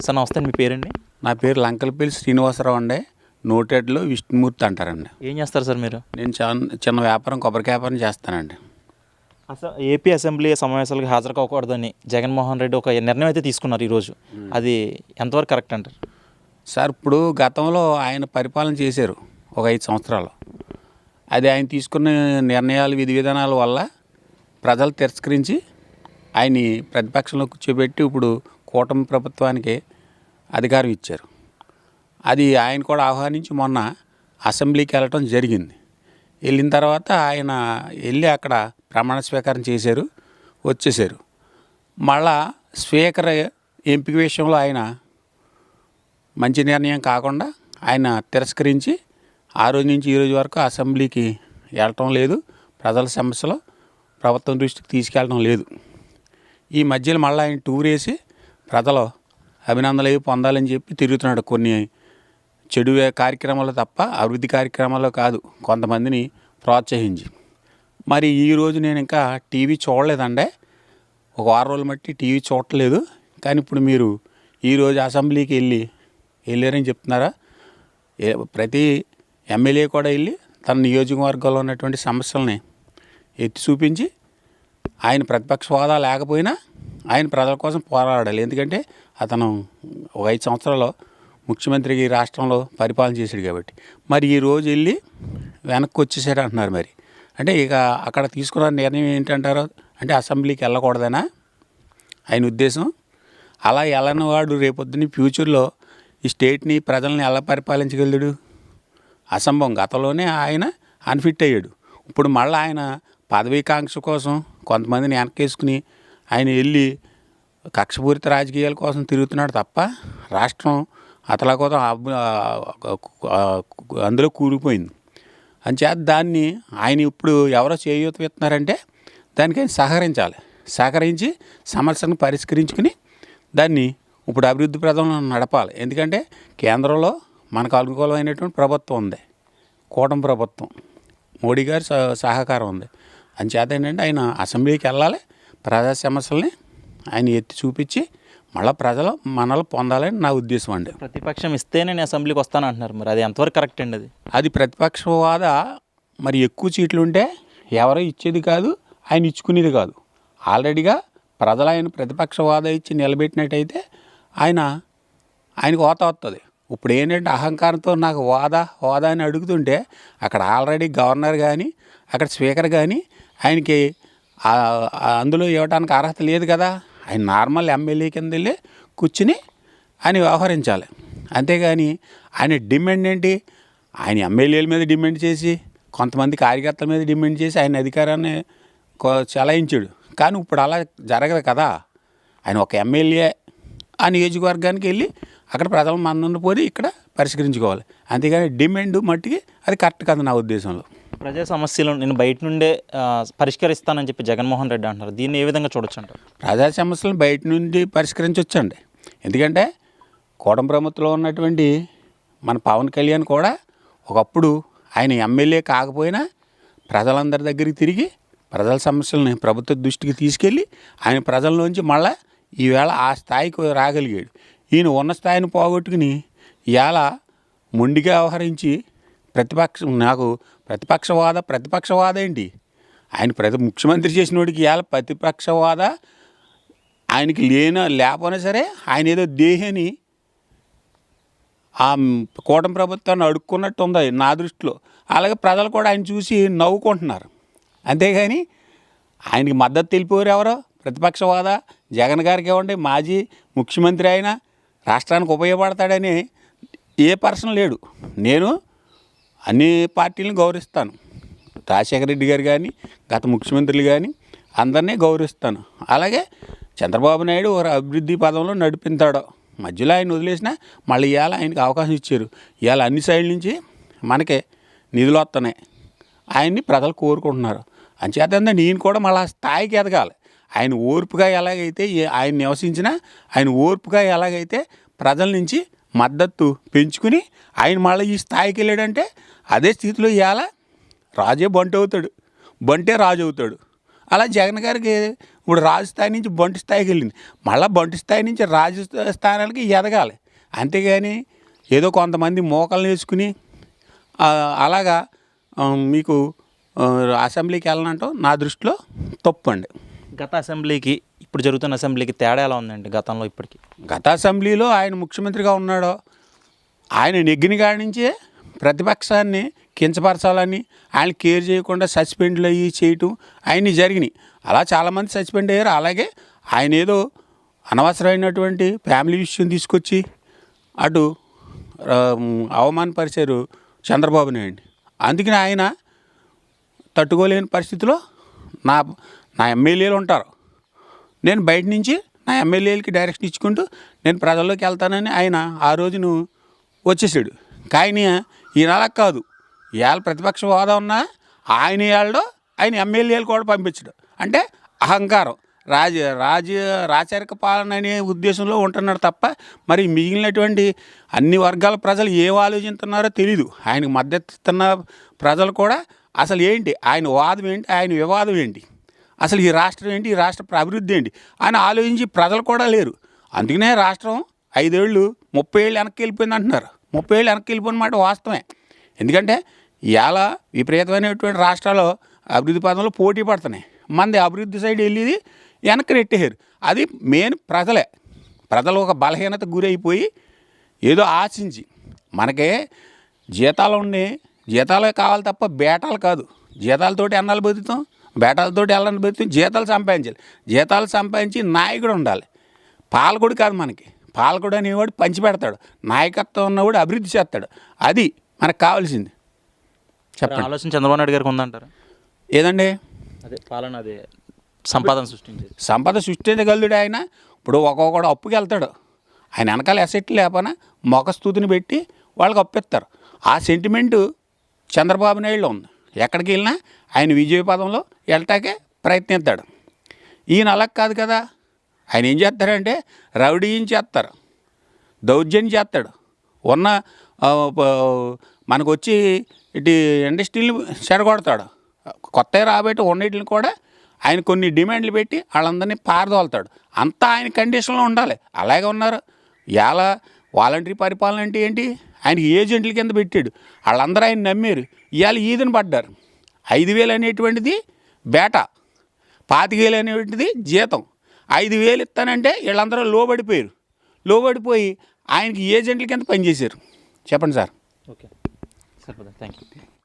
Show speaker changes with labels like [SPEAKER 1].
[SPEAKER 1] Sir నమస్తే మీ పేరండి?
[SPEAKER 2] నా పేరు లంకలపల్లి శ్రీనివాసరావు అండి. నోటెడ్లో విష్ణుమూర్తి అంటారండి.
[SPEAKER 1] ఏం చేస్తారు సార్ మీరు?
[SPEAKER 2] నేను చిన్న చిన్న వ్యాపారం కొబ్బరి వ్యాపారం చేస్తానండి.
[SPEAKER 1] అసలు ఏపీ అసెంబ్లీ సమావేశాలకు హాజరు కాకూడదని జగన్మోహన్ రెడ్డి ఒక నిర్ణయం అయితే తీసుకున్నారు ఈరోజు. అది ఎంతవరకు కరెక్ట్ అంటారు?
[SPEAKER 2] సార్ ఇప్పుడు గతంలో ఆయన పరిపాలన చేశారు ఒక ఐదు సంవత్సరాలు. అది ఆయన తీసుకున్న నిర్ణయాలు విధి విధానాల వల్ల ప్రజలు తిరస్కరించి ఆయన్ని ప్రతిపక్షంలో కూర్చోబెట్టి ఇప్పుడు కూటమి ప్రభుత్వానికి అధికారం ఇచ్చారు. అది ఆయన కూడా ఆహ్వానించి మొన్న అసెంబ్లీకి వెళ్ళటం జరిగింది. వెళ్ళిన తర్వాత ఆయన వెళ్ళి అక్కడ ప్రమాణ స్వీకారం చేశారు వచ్చేసారు మళ్ళా స్పీకర్ ఎంపిక విషయంలో ఆయన మంచి నిర్ణయం కాకుండా ఆయన తిరస్కరించి ఆ రోజు నుంచి ఈ రోజు వరకు అసెంబ్లీకి వెళ్ళటం లేదు ప్రజల సమస్యలు ప్రభుత్వం దృష్టికి తీసుకెళ్ళడం లేదు. ఈ మధ్యలో మళ్ళీ ఆయన టూర్ వేసి ప్రజలు అభినందనలు అవి పొందాలని చెప్పి తిరుగుతున్నాడు. కొన్ని చెడు కార్యక్రమాలు తప్ప అభివృద్ధి కార్యక్రమాలు కాదు. కొంతమందిని ప్రోత్సహించి. మరి ఈ రోజు నేను ఇంకా టీవీ చూడలేదండే. ఒక వారం రోజులు బట్టి టీవీ చూడట్లేదు. కానీ ఇప్పుడు మీరు ఈరోజు అసెంబ్లీకి వెళ్ళి వెళ్ళారని చెప్తున్నారా? ప్రతి ఎమ్మెల్యే కూడా వెళ్ళి తన నియోజకవర్గంలో ఉన్నటువంటి సమస్యల్ని ఎత్తి చూపించి ఆయన ప్రతిపక్ష హోదా లేకపోయినా ఆయన ప్రజల కోసం పోరాడాలి. ఎందుకంటే అతను ఒక ఐదు సంవత్సరాలు ముఖ్యమంత్రికి రాష్ట్రంలో పరిపాలన చేశాడు కాబట్టి. మరి ఈ రోజు వెళ్ళి వెనక్కి వచ్చేసాడు అంటున్నారు మరి. అంటే ఇక అక్కడ తీసుకున్న నిర్ణయం ఏంటంటారు? అంటే అసెంబ్లీకి వెళ్ళకూడదనా? ఆయన ఉద్దేశం? అలా వెళ్ళని వాడు రేపొద్దున ఫ్యూచర్లో ఈ స్టేట్ని ప్రజల్ని ఎలా పరిపాలించగలడు అసంభవం. గతంలోనే ఆయన అన్ఫిట్ అయ్యాడు. ఇప్పుడు మళ్ళీ ఆయన పదవీకాంక్ష కోసం కొంతమందిని వెనకేసుకుని ఆయన వెళ్ళి కక్షపూరిత రాజకీయాల కోసం తిరుగుతున్నాడు తప్ప రాష్ట్రం అతలాకోతం కోసం అందులో కూలిపోయింది. అంచేత దాన్ని ఆయన ఇప్పుడు ఎవరో చేయూత ఇస్తున్నారంటే దానికి ఆయన సహకరించాలి. సహకరించి సమస్యను పరిష్కరించుకుని దాన్ని ఇప్పుడు అభివృద్ధి ప్రధానం నడపాలి. ఎందుకంటే కేంద్రంలో మనకు అనుకూలమైనటువంటి ప్రభుత్వం ఉంది. కూటమి ప్రభుత్వం. మోడీ గారి సహ- సహకారం ఉంది. అంచేత ఏంటంటే ఆయన అసెంబ్లీకి వెళ్ళాలి. ప్రజా సమస్యల్ని ఆయన ఎత్తి చూపించి మళ్ళీ ప్రజలు మనల్ని పొందాలని నా ఉద్దేశం అండి.
[SPEAKER 1] ప్రతిపక్షం ఇస్తే నేను అసెంబ్లీకి వస్తాను అంటున్నారు మరి. అది ఎంతవరకు కరెక్ట్ అండి అది?
[SPEAKER 2] అది ప్రతిపక్ష హోదా మరి ఎక్కువ సీట్లు ఉంటే ఎవరో ఇచ్చేది కాదు ఆయన ఇచ్చుకునేది కాదు. ఆల్రెడీగా ప్రజలు ఆయన ప్రతిపక్ష హోదా ఇచ్చి నిలబెట్టినట్టయితే ఆయన ఆయనకు హోదా వస్తుంది. ఇప్పుడు ఏంటంటే అహంకారంతో నాకు హోదా హోదా అని అడుగుతుంటే అక్కడ ఆల్రెడీ గవర్నర్ కానీ అక్కడ స్పీకర్ కానీ ఆయనకి అందులో ఇవ్వడానికి అర్హత లేదు కదా. ఆయన నార్మల్ ఎమ్మెల్యే కింద వెళ్ళి కూర్చుని ఆయన వ్యవహరించాలి. అంతేగాని ఆయన డిమాండ్ ఏంటి? ఆయన ఎమ్మెల్యేల మీద డిమాండ్ చేసి కొంతమంది కార్యకర్తల మీద డిమాండ్ చేసి ఆయన అధికారాన్ని చలాయించాడు. కానీ ఇప్పుడు అలా జరగదు కదా. ఆయన ఒక ఎమ్మెల్యే ఆ నియోజకవర్గానికి వెళ్ళి అక్కడ ప్రజల మందను పోయి ఇక్కడ పరిష్కరించుకోవాలి. అంతేగాని డిమాండ్ మట్టికి అది కరెక్ట్ కదా నా ఉద్దేశంలో.
[SPEAKER 1] ప్రజా సమస్యలు నేను బయట నుండే పరిష్కరిస్తానని చెప్పి జగన్మోహన్ రెడ్డి అంటారు దీన్ని ఏ విధంగా చూడొచ్చు అంటారు
[SPEAKER 2] ప్రజా సమస్యలను బయట నుండి పరిష్కరించవచ్చండి ఎందుకంటే కూటమి ఉన్నటువంటి మన పవన్ కళ్యాణ్ కూడా ఒకప్పుడు ఆయన ఎమ్మెల్యే కాకపోయినా ప్రజలందరి దగ్గరికి తిరిగి ప్రజల సమస్యలని ప్రభుత్వ దృష్టికి తీసుకెళ్ళి ఆయన ప్రజల్లోంచి మళ్ళా ఈవేళ ఆ స్థాయికి రాగలిగాడు. ఈయన ఉన్న స్థాయిని పోగొట్టుకుని ఇవాళ మొండిగా వ్యవహరించి ప్రతిపక్షం నాకు ప్రతిపక్షవాద ప్రతిపక్షవాద ఏంటి? ఆయన ప్రతి ముఖ్యమంత్రి చేసినోడికి ఇవాళ ప్రతిపక్షవాద ఆయనకి లేన లేకపోయినా సరే ఆయన ఏదో దేహని ఆ కూటమి ప్రభుత్వాన్ని అడుక్కున్నట్టు ఉంది నా దృష్టిలో. అలాగే ప్రజలు కూడా ఆయన చూసి నవ్వుకుంటున్నారు. అంతేగాని ఆయనకి మద్దతు తెలిపేవారు ఎవరో? ప్రతిపక్షవాద జగన్ గారికి ఇవ్వండి మాజీ ముఖ్యమంత్రి అయినా రాష్ట్రానికి ఉపయోగపడతాడని ఏ పర్సన్ లేడు. నేను అన్ని పార్టీలను గౌరవిస్తాను. రాజశేఖర రెడ్డి గారు కానీ గత ముఖ్యమంత్రులు కానీ అందరినీ గౌరవిస్తాను. అలాగే చంద్రబాబు నాయుడు ఒక అభివృద్ధి పదంలో నడిపించాడు. మధ్యలో ఆయన వదిలేసినా మళ్ళీ ఇవాళ ఆయనకి అవకాశం ఇచ్చారు. ఇవాళ అన్ని సైడ్ల నుంచి మనకి నిధులు వస్తున్నాయి ఆయన్ని ప్రజలు కోరుకుంటున్నారు. అంచేతంటే నేను కూడా మళ్ళీ స్థాయికి ఎదగాలి. ఆయన ఓర్పుగా ఎలాగైతే ఆయన నివసించినా ఆయన ఓర్పుగా ఎలాగైతే ప్రజల నుంచి మద్దతు పెంచుకుని ఆయన మళ్ళీ ఈ స్థాయికి వెళ్ళాడంటే అదే స్థితిలో ఇవాళ రాజే బంటు అవుతాడు. బంటే రాజు అవుతాడు. అలా జగన్ గారికి ఇప్పుడు రాజు స్థాయి నుంచి బంటి స్థాయికి వెళ్ళింది. మళ్ళీ బంటి స్థాయి నుంచి రాజు స్థానాలకి స్థానానికి ఎదగాలి. అంతేగాని ఏదో కొంతమంది మోకలు వేసుకుని అలాగా మీకు అసెంబ్లీకి వెళ్ళనంటాం నా దృష్టిలో తప్పు అండి
[SPEAKER 1] గత అసెంబ్లీకి ఇప్పుడు జరుగుతున్న అసెంబ్లీకి తేడా ఎలా ఉందండి గతంలో ఇప్పటికి?
[SPEAKER 2] గత అసెంబ్లీలో ఆయన ముఖ్యమంత్రిగా ఉన్నాడో. ఆయన నెగ్గిన కాడి నుంచే ప్రతిపక్షాన్ని కించపరచాలని ఆయన కేర్ చేయకుండా సస్పెండ్లు అయ్యి చేయటం ఆయన్ని జరిగినాయి. అలా చాలామంది సస్పెండ్ అయ్యారు. అలాగే ఆయన ఏదో అనవసరమైనటువంటి ఫ్యామిలీ విషయం తీసుకొచ్చి అటు అవమానపరిచారు చంద్రబాబు నాయుడు. అందుకని ఆయన తట్టుకోలేని పరిస్థితిలో నా నా ఎమ్మెల్యేలు ఉంటారు. నేను బయట నుంచి నా ఎమ్మెల్యేలకి డైరెక్షన్ ఇచ్చుకుంటూ నేను ప్రజల్లోకి వెళ్తానని ఆయన ఆ రోజును వచ్చేసాడు. కానీ ఈయన అలా కాదు. ఇవాళ ప్రతిపక్ష హోదా ఉన్నా ఆయన ఏళ్ళలో ఆయన ఎమ్మెల్యేలు కూడా పంపించడు. అంటే అహంకారం. రాజ రాజ రాచరిక పాలన అనే ఉద్దేశంలో ఉంటున్నాడు తప్ప మరి మిగిలినటువంటి అన్ని వర్గాల ప్రజలు ఏం ఆలోచిస్తున్నారో తెలీదు. ఆయనకు మద్దతు ఇస్తున్న ప్రజలు కూడా అసలు ఏంటి? ఆయన వాదం ఏంటి? ఆయన వివాదం ఏంటి? అసలు ఈ రాష్ట్రం ఏంటి? ఈ రాష్ట్ర అభివృద్ధి ఏంటి? అని ఆలోచించి ప్రజలు కూడా లేరు. అందుకనే రాష్ట్రం ఐదేళ్ళు ముప్పై ఏళ్ళు వెనక్కి వెళ్ళిపోయింది అంటున్నారు. ముప్పై ఏళ్ళు వెనక్కి వెళ్ళిపోయిన మాట వాస్తవమే. ఎందుకంటే ఇలా విపరీతమైనటువంటి రాష్ట్రాలు అభివృద్ధి పదంలో పోటీ పడుతున్నాయి. మంది అభివృద్ధి సైడ్ వెళ్ళేది వెనక్కి నెట్టేశారు. అది మెయిన్ ప్రజలే. ప్రజలు ఒక బలహీనత గురైపోయి ఏదో ఆశించి మనకే జీతాలు ఉండి జీతాలే కావాలి తప్ప బేటాలు కాదు. జీతాలతోటి అన్నాలు బతుకుతాం? బేటాలతోటి ఎల్లని బతుకుతాం జీతాలు సంపాదించాలి. జీతాలు సంపాదించి నాయకుడు ఉండాలి. పాలకుడు కాదు మనకి. పాలకుడు అనేవాడు పంచి పెడతాడు నాయకత్వం ఉన్నవాడు అభివృద్ధి చేస్తాడు. అది మనకు కావాల్సింది. చెప్పండి.
[SPEAKER 1] ఆలోచన చంద్రబాబు నాయుడు గారికి ఉందంటారా?
[SPEAKER 2] ఏదండి?
[SPEAKER 1] అదే పాలన అదే సంపాదన సృష్టించేది.
[SPEAKER 2] సంపద సృష్టించగలుగుడు ఆయన. ఇప్పుడు ఒక్కొక్కడు అప్పుకి వెళ్తాడు. ఆయన వెనకాల అసెట్ లేపన మొఖస్థుతిని పెట్టి వాళ్ళకి అప్పిస్తారు. ఆ సెంటిమెంటు చంద్రబాబు నాయుడులో ఉంది. ఎక్కడికి వెళ్ళినా ఆయన విజయ పదంలో వెళ్ళటాకే ప్రయత్నిస్తాడు. ఈయన అలా కాదు కదా. ఆయన ఏం చేస్తారంటే రౌడీయం చేస్తారు. దౌర్జన్యం చేస్తాడు. ఉన్న మనకు వచ్చి ఇటు ఇండస్ట్రీని చెడగొడతాడు కొత్త రాబట్టి ఉన్నటిని కూడా ఆయన కొన్ని డిమాండ్లు పెట్టి వాళ్ళందరినీ పారదోలుతాడు. అంతా ఆయన కండిషన్లో ఉండాలి. అలాగే ఉన్నారు. ఎలా వాలంటరీ పరిపాలన అంటే ఏంటి? ఆయనకి ఏజెంట్ల కింద పెట్టాడు. వాళ్ళందరూ ఆయన నమ్మారు. ఇవాళ ఈదని పడ్డారు. ఐదు వేలు అనేటువంటిది బేటా. పాతికేలు అనేటువంటిది జీతం. ఐదు వేలు ఇస్తానంటే వీళ్ళందరూ లోబడిపోయారు. లోబడిపోయి ఆయనకి ఏజెంట్ల కింద పనిచేశారు. చెప్పండి sir.
[SPEAKER 1] Okay. Sir thank you